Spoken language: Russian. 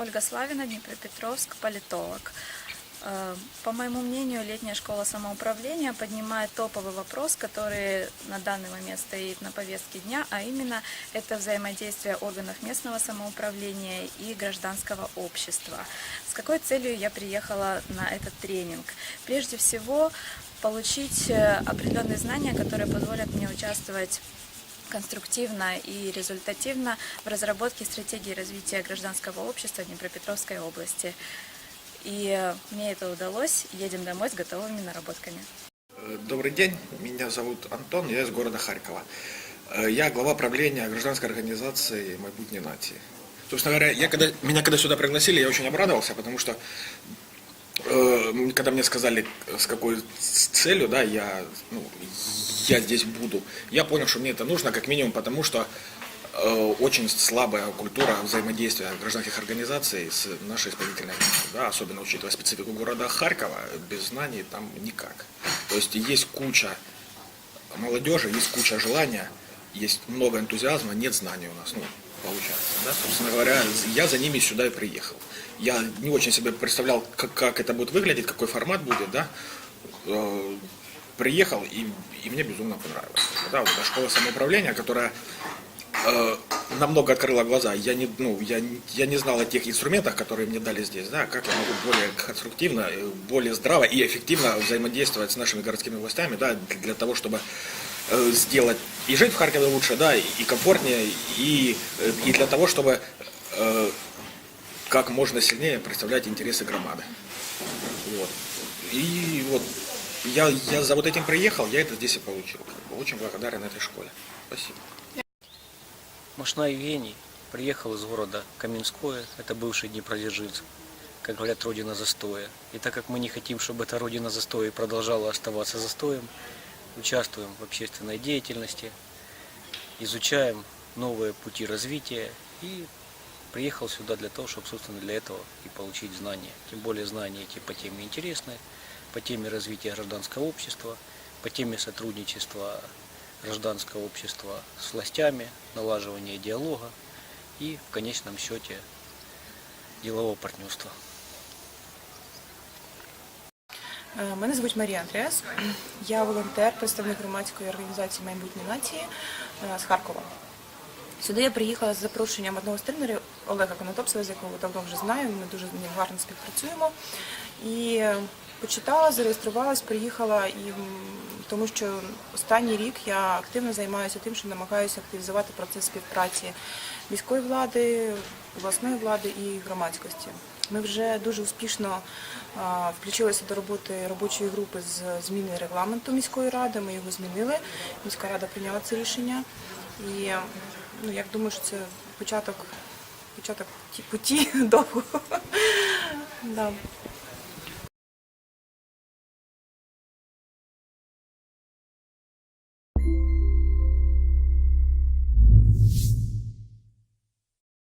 Ольга Славина, Днепропетровск, политолог. Э, По моему мнению, летняя школа самоуправления поднимает топовый вопрос, который на данный момент стоит на повестке дня, а именно это взаимодействие органов местного самоуправления и гражданского общества. С какой целью я приехала на этот тренинг? Прежде всего, получить э, определенные знания, которые позволят мне участвовать конструктивно и результативно в разработке стратегии развития гражданского общества Днепропетровской области. И мне это удалось. Едем домой с готовыми наработками. Добрый день, меня зовут Антон, я из города Харькова. Э, Я глава правления гражданской организации «Майбутние нации». Собственно говоря, я когда, меня когда сюда пригласили, я очень обрадовался, потому что когда мне сказали, с какой целью да, я, ну, я здесь буду, я понял, что мне это нужно как минимум потому, что э, очень слабая культура взаимодействия гражданских организаций с нашей исполнительной властью, да, особенно учитывая специфику города Харькова, без знаний там никак. То есть есть куча молодежи, есть куча желания, есть много энтузиазма, нет знаний у нас, ну, получается. Да? Собственно говоря, я за ними сюда и приехал. Я не очень себе представлял, как, как это будет выглядеть, какой формат будет, да. Э, Приехал, и, и мне безумно понравилось. Да, вот эта школа самоуправления, которая э, намного открыла глаза. Я не, ну, я, я не знал о тех инструментах, которые мне дали здесь, да, как я могу более конструктивно, э, более здраво и эффективно взаимодействовать с нашими городскими властями, да, для, того, чтобы э, сделать и жить в Харькове лучше, да, и, комфортнее, и, э, и для того, чтобы как можно сильнее представлять интересы громады. Вот. И вот я, я за вот этим приехал, я это здесь и получил. Очень благодарен этой школе. Спасибо. Машна Евгений приехал из города Каменское, это бывший Днепродзержинск, как говорят, родина застоя. И так как мы не хотим, чтобы эта родина застоя продолжала оставаться застоем, участвуем в общественной деятельности, изучаем новые пути развития и приехал сюда для того, чтобы, собственно, для этого и получить знания. Тем более знания эти по теме интересны, по теме развития гражданского общества, по теме сотрудничества гражданского общества с властями, налаживания диалога и в конечном счете делового партнерства. Е, Мене звуть Марія Андреас. Я волонтер, представник громадської організації Майбутні нації е, з Харкова. Сюди я приїхала з запрошенням одного з тренерів Олега Конотопцева, з якого давно вже знаю. Ми дуже гарно співпрацюємо. І почитала, зареєструвалась, приїхала і тому що останній рік я активно займаюся тим, що намагаюся активізувати процес співпраці міської влади, обласної влади і громадськості. Ми вже дуже успішно включилися до роботи робочої групи з зміни регламенту міської ради. Ми його змінили. Міська рада прийняла це рішення. І ну, я думаю, що це початок, початок ті- путі довго.